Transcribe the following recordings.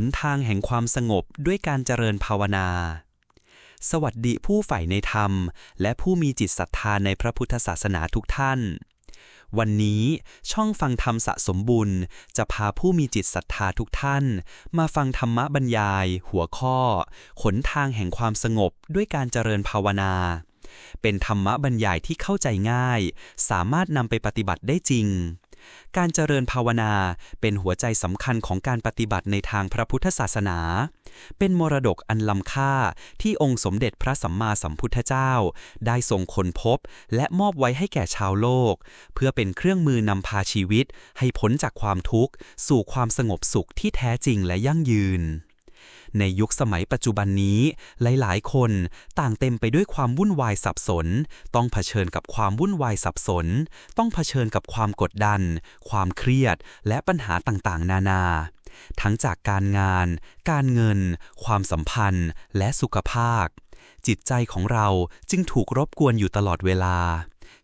นทางแห่งความสงบด้วยการเจริญภาวนา สวัสดีผู้ใฝ่ในธรรม และผู้มีจิตศรัทธาในพระพุทธศาสนาทุกท่าน วันนี้ช่องฟังธรรมสะสมบุญ จะพาผู้มีจิตศรัทธาทุกท่าน มาฟังธรรมบรรยาย หัวข้อขนทางแห่งความสงบด้วยการเจริญภาวนาเป็นธรรมบรรยายที่เข้าใจง่าย สามารถนำไปปฏิบัติได้จริง การเจริญภาวนาเป็นหัวใจสำคัญของการปฏิบัติในทางพระพุทธศาสนา เป็นมรดกอันล้ำค่าที่องค์สมเด็จพระสัมมาสัมพุทธเจ้า ได้ทรงค้นพบ และมอบไว้ให้แก่ชาวโลก เพื่อเป็นเครื่องมือนำพาชีวิต ให้พ้นจากความทุกข์ สู่ความสงบสุขที่แท้จริงและยั่งยืน ในยุคสมัยปัจจุบันนี้ หลายๆ คนต่างเต็มไปด้วยความวุ่นวายสับสน ต้องเผชิญกับความวุ่นวายสับสน ต้องเผชิญกับความกดดัน ความเครียด และปัญหาต่างๆ นานา ทั้งจากการงาน การเงิน ความสัมพันธ์ และสุขภาพ จิตใจของเราจึงถูกรบกวนอยู่ตลอดเวลา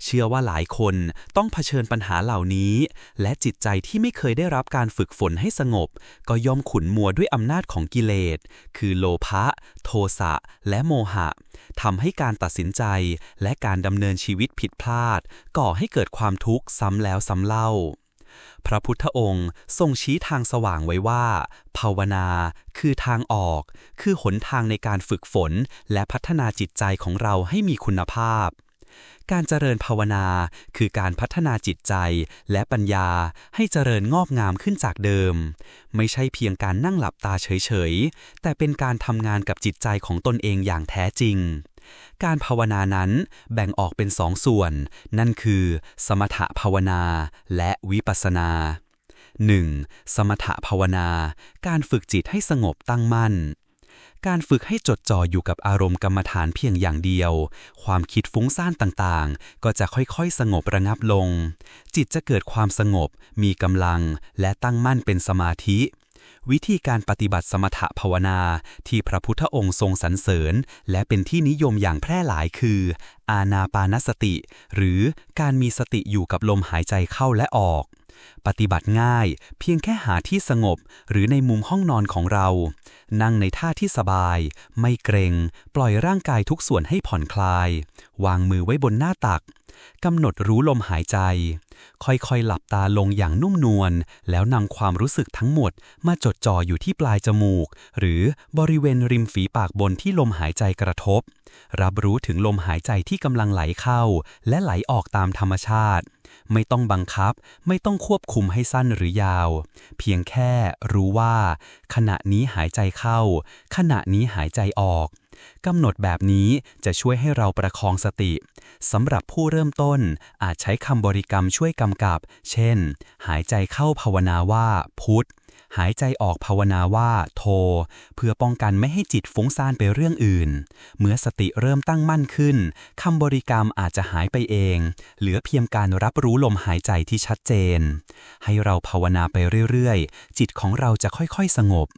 เชื่อว่าหลายคนต้องเผชิญปัญหาเหล่านี้ และจิตใจที่ไม่เคยได้รับการฝึกฝนให้สงบ ก็ย่อมขุนมัวด้วยอำนาจของกิเลส คือโลภะ โทสะ และโมหะทำให้การตัดสินใจและการดำเนินชีวิตผิดพลาด ก่อให้เกิดความทุกข์ซ้ำแล้วซ้ำเล่า พระพุทธองค์ทรงชี้ทางสว่างไว้ว่า ภาวนาคือทางออก คือหนทางในการฝึกฝนและพัฒนาจิตใจของเราให้มีคุณภาพ การเจริญภาวนาคือการพัฒนาจิตใจและปัญญาให้เจริญงอกงามขึ้นจากเดิม ไม่ใช่เพียงการนั่งหลับตาเฉยๆ แต่เป็นการทำงานกับจิตใจของตนเองอย่างแท้จริงการภาวนานั้นแบ่งออกเป็นสองส่วน นั่นคือ สมถภาวนาและวิปัสสนา 1. สมถภาวนา การฝึกจิตให้สงบตั้งมั่น การฝึกให้จดจ่ออยู่กับอารมณ์กรรมฐานเพียงอย่างเดียว ความคิดฟุ้งซ่านต่างๆ ก็จะค่อยๆ สงบระงับลง จิตจะเกิดความสงบ มีกำลัง และตั้งมั่นเป็นสมาธิวิธีการปฏิบัติสมถภาวนาที่พระพุทธองค์ทรงสรรเสริญ และเป็นที่นิยมอย่างแพร่หลายคือ อานาปานสติ หรือการมีสติอยู่กับลมหายใจเข้าและออก ปฏิบัติง่าย เพียงแค่หาที่สงบหรือในมุมห้องนอนของเรา นั่งในท่าที่สบาย ไม่เกรง ปล่อยร่างกายทุกส่วนให้ผ่อนคลาย วางมือไว้บนหน้าตักกำหนดรู้ลมหายใจ ค่อยๆ หลับตาลงอย่างนุ่มนวล แล้วนำความรู้สึกทั้งหมดมาจดจ่ออยู่ที่ปลายจมูก หรือบริเวณริมฝีปากบนที่ลมหายใจกระทบ รับรู้ถึงลมหายใจที่กำลังไหลเข้า และไหลออกตามธรรมชาติ ไม่ต้องบังคับ ไม่ต้องควบคุมให้สั้นหรือยาว เพียงแค่รู้ว่า ขณะนี้หายใจเข้า ขณะนี้หายใจออกกำหนดแบบนี้จะช่วยให้เราประคองสติสำหรับผู้เริ่มต้นอาจใช้คำบริกรรมช่วยกำกับ เช่น หายใจเข้าภาวนาว่าพุทธ หายใจออกภาวนาว่า โท เพื่อป้องกันไม่ให้จิตฟุ้งซ่านไปเรื่องอื่น เมื่อสติเริ่มตั้งมั่นขึ้นคำบริกรรมอาจจะหายไปเอง เหลือเพียงการรับรู้ลมหายใจที่ชัดเจน ให้เราภาวนาไปเรื่อยๆ จิตของเราจะค่อยๆสงบ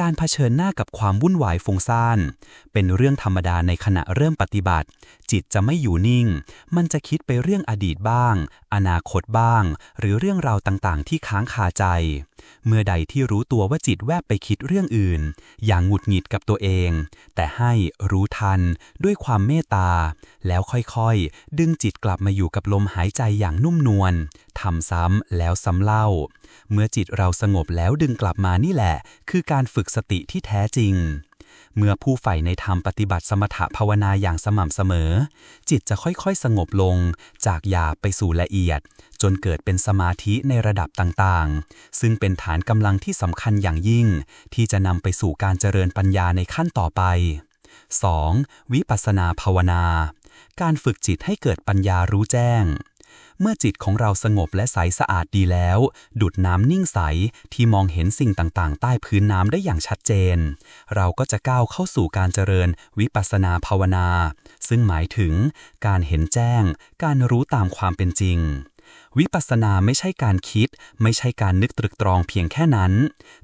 การเผชิญหน้ากับความวุ่นวายฟุ้งซ่าน เป็นเรื่องธรรมดาในขณะเริ่มปฏิบัติ จิตจะไม่อยู่นิ่ง มันจะคิดไปเรื่องอดีตบ้าง อนาคตบ้าง หรือเรื่องราวต่างๆ ที่ค้างคาใจ เมื่อใดที่รู้ตัวว่าจิตแวบไปคิดเรื่องอื่น อย่างหงุดหงิดกับตัวเอง แต่ให้รู้ทันด้วยความเมตตา แล้วค่อยๆ ดึงจิตกลับมาอยู่กับลมหายใจอย่างนุ่มนวลทำซ้ำแล้วซ้ำเล่า เมื่อจิตเราสงบแล้วดึงกลับมานี่แหละ คือการฝึกสติที่แท้จริง เมื่อผู้ใฝ่ในธรรมปฏิบัติสมถะภาวนาอย่างสม่ำเสมอ จิตจะค่อยๆ สงบลง จากหยาบไปสู่ละเอียด จนเกิดเป็นสมาธิในระดับต่างๆ ซึ่งเป็นฐานกำลังที่สำคัญอย่างยิ่ง ที่จะนำไปสู่การเจริญปัญญาในขั้นต่อไป 2. วิปัสสนาภาวนา การฝึกจิตให้เกิดปัญญารู้แจ้ง เมื่อจิตของเราสงบและใสสะอาดดีแล้ว ดุดน้ำนิ่งใสที่มองเห็นสิ่งต่างๆ ใต้พื้นน้ำได้อย่างชัดเจน เราก็จะก้าวเข้าสู่การเจริญวิปัสสนาภาวนา ซึ่งหมายถึงการเห็นแจ้ง การรู้ตามความเป็นจริง วิปัสสนาไม่ใช่การคิด ไม่ใช่การนึกตรึกตรองเพียงแค่นั้น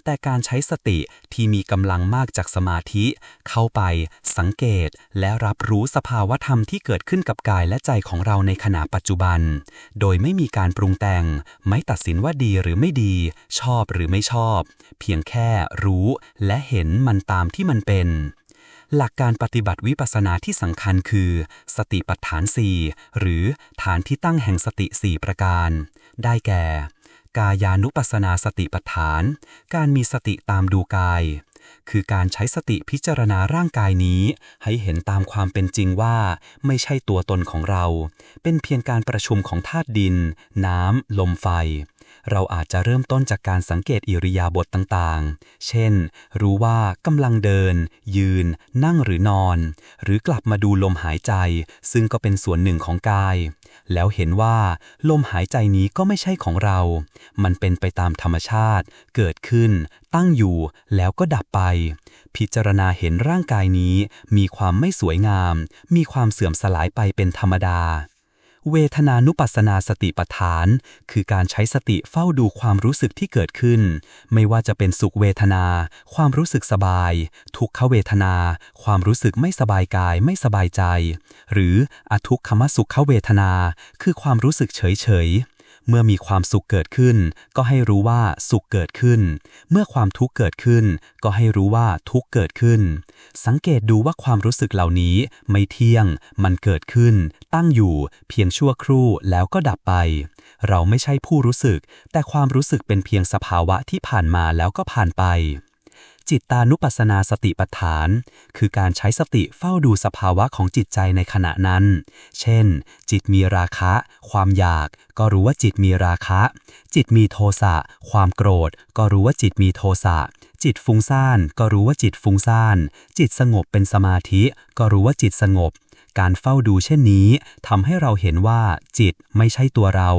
แต่การใช้สติที่มีกำลังมากจากสมาธิ เข้าไป สังเกต และรับรู้สภาวะธรรมที่เกิดขึ้นกับกายและใจของเราในขณะปัจจุบัน โดยไม่มีการปรุงแต่ง ไม่ตัดสินว่าดีหรือไม่ดี ชอบหรือไม่ชอบ เพียงแค่รู้และเห็นมันตามที่มันเป็น หลักการปฏิบัติวิปัสสนาที่สำคัญคือ สติปัฏฐาน 4 หรือฐานที่ตั้งแห่งสติ 4 ประการ ได้แก่ กายานุปัสสนาสติปัฏฐาน การมีสติตามดูกาย คือการใช้สติพิจารณาร่างกายนี้ ให้เห็นตามความเป็นจริงว่า ไม่ใช่ตัวตนของเรา เป็นเพียงการประชุมของธาตุดิน น้ำ ลมไฟ เราอาจจะเริ่มต้นจากการสังเกตอิริยาบถต่างๆ เช่น รู้ว่ากำลังเดิน ยืน นั่งหรือนอน หรือกลับมาดูลมหายใจ ซึ่งก็เป็นส่วนหนึ่งของกาย แล้วเห็นว่า ลมหายใจนี้ก็ไม่ใช่ของเรา มันเป็นไปตามธรรมชาติ เกิดขึ้น ตั้งอยู่ แล้วก็ดับไป พิจารณาเห็นร่างกายนี้ มีความไม่สวยงาม มีความเสื่อมสลายไปเป็นธรรมดา เวทนานุปัสสนาสติปัฏฐาน คือการใช้สติเฝ้าดูความรู้สึกที่เกิดขึ้น ไม่ว่าจะเป็นสุขเวทนา ความรู้สึกสบาย ทุกขเวทนา ความรู้สึกไม่สบายกายไม่สบายใจ หรืออทุกขมสุขเวทนา คือความรู้สึกเฉยเฉย เมื่อมีความสุขเกิดขึ้น ก็ให้รู้ว่าสุขเกิดขึ้น เมื่อความทุกข์เกิดขึ้น ก็ให้รู้ว่าทุกข์เกิดขึ้น สังเกตดูว่าความรู้สึกเหล่านี้ไม่เที่ยง มันเกิดขึ้น ตั้งอยู่ เพียงชั่วครู่แล้วก็ดับไป เราไม่ใช่ผู้รู้สึก แต่ความรู้สึกเป็นเพียงสภาวะที่ผ่านมาแล้วก็ผ่านไป จิตตานุปัสสนาสติปัฏฐาน คือการใช้สติเฝ้าดูสภาวะของจิตใจในขณะนั้น เช่น จิตมีราคะ ความอยาก ก็รู้ว่าจิตมีราคะ จิตมีโทสะ ความโกรธ ก็รู้ว่าจิตมีโทสะ จิตฟุ้งซ่าน ก็รู้ว่าจิตฟุ้งซ่าน จิตสงบเป็นสมาธิ ก็รู้ว่าจิตสงบ การเฝ้าดูเช่นนี้ทำให้เราเห็นว่าจิตไม่ใช่ตัวเรา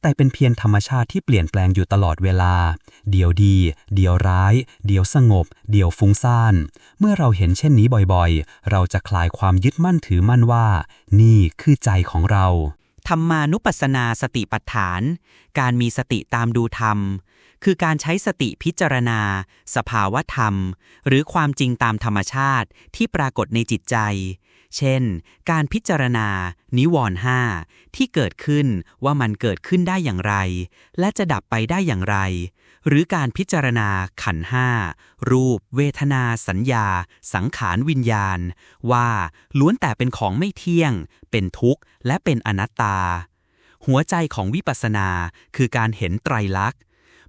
แต่เป็นเพียงธรรมชาติที่เปลี่ยนแปลงอยู่ตลอดเวลา เดี๋ยวดี เดี๋ยวร้าย เดี๋ยวสงบ เดี๋ยวฟุ้งซ่าน เมื่อเราเห็นเช่นนี้บ่อยๆ เราจะคลายความยึดมั่นถือมั่นว่า นี่คือใจของเราธรรมานุปัสสนาสติปัฏฐาน การมีสติตามดูธรรม คือการใช้สติพิจารณา สภาวะธรรม หรือความจริงตามธรรมชาติที่ปรากฏในจิตใจ เช่น การพิจารณา นิวรณ์ห้าที่เกิดขึ้นว่ามันเกิดขึ้นได้อย่างไร และจะดับไปได้อย่างไร หรือการพิจารณาขันห้ารูป เวทนา สัญญา สังขารวิญญาณ ว่าล้วนแต่เป็นของไม่เที่ยง เป็นทุกข์ และเป็นอนัตตา หัวใจของวิปัสสนาคือการเห็นไตรลักษณ์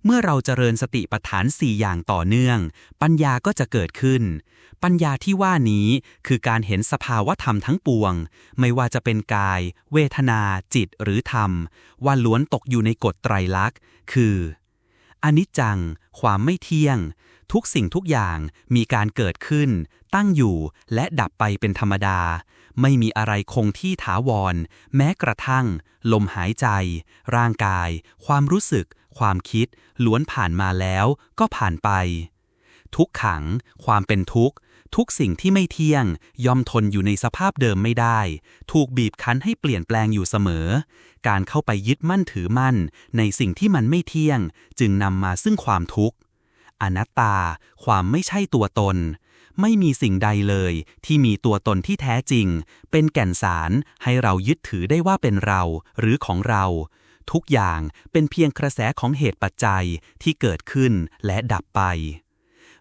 เมื่อเราเจริญสติปัฏฐานสี่อย่างต่อเนื่อง ปัญญาก็จะเกิดขึ้น ปัญญาที่ว่านี้คือการเห็นสภาวะธรรมทั้งปวง ไม่ว่าจะเป็นกาย เวทนา จิตหรือธรรม ว่าล้วนตกอยู่ในกฎไตรลักษณ์ คืออนิจจัง ความไม่เที่ยง ทุกสิ่งทุกอย่างมีการเกิดขึ้น ตั้งอยู่และดับไปเป็นธรรมดา ไม่มีอะไรคงที่ถาวร แม้กระทั่ง ลมหายใจ ร่างกาย ความรู้สึก ความคิดล้วนผ่านมาแล้วก็ผ่านไป ทุกขัง ความเป็นทุกข์ ทุกสิ่งที่ไม่เที่ยง ย่อมทนอยู่ในสภาพเดิมไม่ได้ ถูกบีบคั้นให้เปลี่ยนแปลงอยู่เสมอ การเข้าไปยึดมั่นถือมั่น ในสิ่งที่มันไม่เที่ยง จึงนำมาซึ่งความทุกข์ อนัตตา ความไม่ใช่ตัวตนไม่มีสิ่งใดเลยที่มีตัวตนที่แท้จริง เป็นแก่นสารให้เรายึดถือได้ว่าเป็นเรา หรือของเรา ทุกอย่างเป็นเพียงกระแสของเหตุปัจจัยที่เกิดขึ้นและดับไป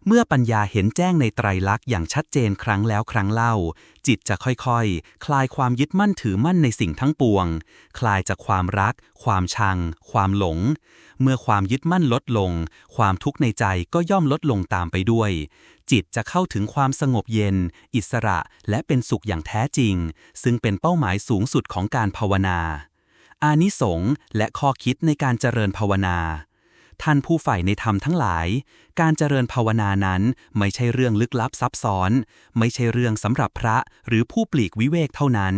เมื่อปัญญาเห็นแจ้งในไตรลักษณ์อย่างชัดเจนครั้งแล้วครั้งเล่า จิตจะค่อยๆคลายความยึดมั่นถือมั่นในสิ่งทั้งปวง คลายจากความรัก ความชัง ความหลง เมื่อความยึดมั่นลดลง ความทุกข์ในใจก็ย่อมลดลงตามไปด้วย จิตจะเข้าถึงความสงบเย็น อิสระและเป็นสุขอย่างแท้จริง ซึ่งเป็นเป้าหมายสูงสุดของการภาวนา อานิสงส์และข้อคิดในการเจริญภาวนา ท่านผู้ใฝ่ในธรรมทั้งหลาย การเจริญภาวนานั้นไม่ใช่เรื่องลึกลับซับซ้อน ไม่ใช่เรื่องสำหรับพระหรือผู้ปลีกวิเวกเท่านั้น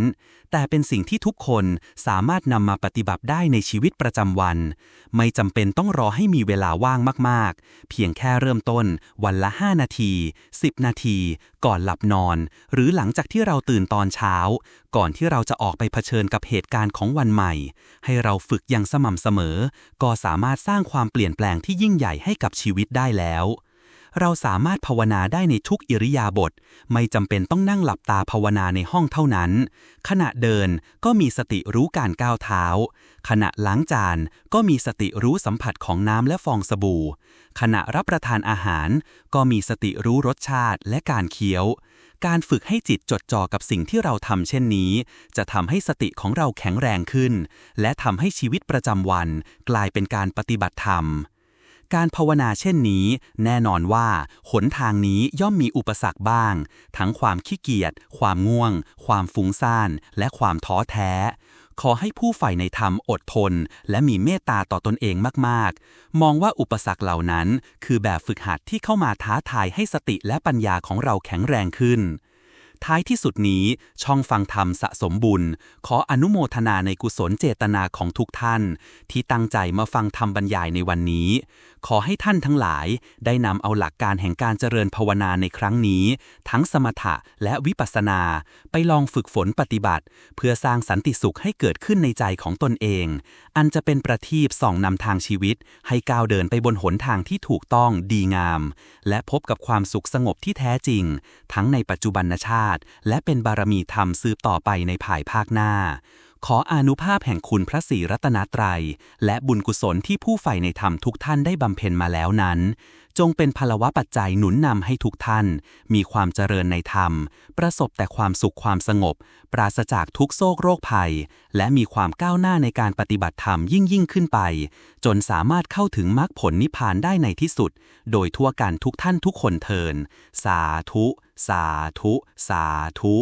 แต่เป็นสิ่งที่ทุกคนสามารถนำมาปฏิบัติได้ในชีวิตประจำวัน ไม่จำเป็นต้องรอให้มีเวลาว่างมากๆ เพียงแค่เริ่มต้นวันละ 5 นาที 10 นาที ก่อนหลับนอน หรือหลังจากที่เราตื่นตอนเช้า ก่อนที่เราจะออกไปเผชิญกับเหตุการณ์ของวันใหม่ ให้เราฝึกอย่างสม่ำเสมอ ก็สามารถสร้างความเปลี่ยนแปลงที่ยิ่งใหญ่ให้กับชีวิตได้แล้ว เราสามารถภาวนาได้ในทุกอิริยาบถไม่จำเป็นต้องนั่งหลับตาภาวนาในห้องเท่านั้น ขณะเดินก็มีสติรู้การก้าวเท้า ขณะล้างจานก็มีสติรู้สัมผัสของน้ำและฟองสบู่ ขณะรับประทานอาหาร ก็มีสติรู้รสชาติและการเคี้ยว การฝึกให้จิตจดจ่อกับสิ่งที่เราทำเช่นนี้ จะทำให้สติของเราแข็งแรงขึ้น และทำให้ชีวิตประจำวัน กลายเป็นการปฏิบัติธรรม การภาวนาเช่นนี้ แน่นอนว่า หนทางนี้ย่อมมีอุปสรรคบ้าง ทั้งความขี้เกียจ ความง่วง ความฟุ้งซ่าน และความท้อแท้ ขอให้ผู้ใฝ่ในธรรมอดทน และมีเมตตาต่อตนเองมากๆ มองว่าอุปสรรคเหล่านั้น คือแบบฝึกหัดที่เข้ามาท้าทายให้สติและปัญญาของเราแข็งแรงขึ้น ท้ายที่สุดนี้ช่องฟังธรรมสะสมบุญ ขออนุโมทนาในกุศลเจตนาของทุกท่าน ที่ตั้งใจมาฟังธรรมบรรยายในวันนี้ ขอให้ท่านทั้งหลายได้นำเอาหลักการแห่งการเจริญภาวนาในครั้งนี้ ทั้งสมถะและวิปัสสนา ไปลองฝึกฝนปฏิบัติ เพื่อสร้างสันติสุขให้เกิดขึ้นในใจของตนเอง อันจะเป็นประทีปส่องนำทางชีวิต ให้ก้าวเดินไปบนหนทางที่ถูกต้องดีงาม และพบกับความสุขสงบที่แท้จริง ทั้งในปัจจุบันชาติและเป็นบารมีธรรมสืบต่อไปในภายภาคหน้า ขออนุภาพแห่งคุณพระศรีรัตนตรัย และบุญกุศลที่ผู้ใฝ่ในธรรมทุกท่านได้บำเพ็ญมาแล้วนั้น จงเป็นพลวะปัจจัยหนุนนำให้ทุกท่าน มีความเจริญในธรรม ประสบแต่ความสุขความสงบ ปราศจากทุกโศกโรคภัย และมีความก้าวหน้าในการปฏิบัติธรรมยิ่งยิ่งขึ้นไป จนสามารถเข้าถึงมรรคผลนิพพานได้ในที่สุด โดยทั่วกันทุกท่านทุกคนเทินสาธุ สาธุ สาธุ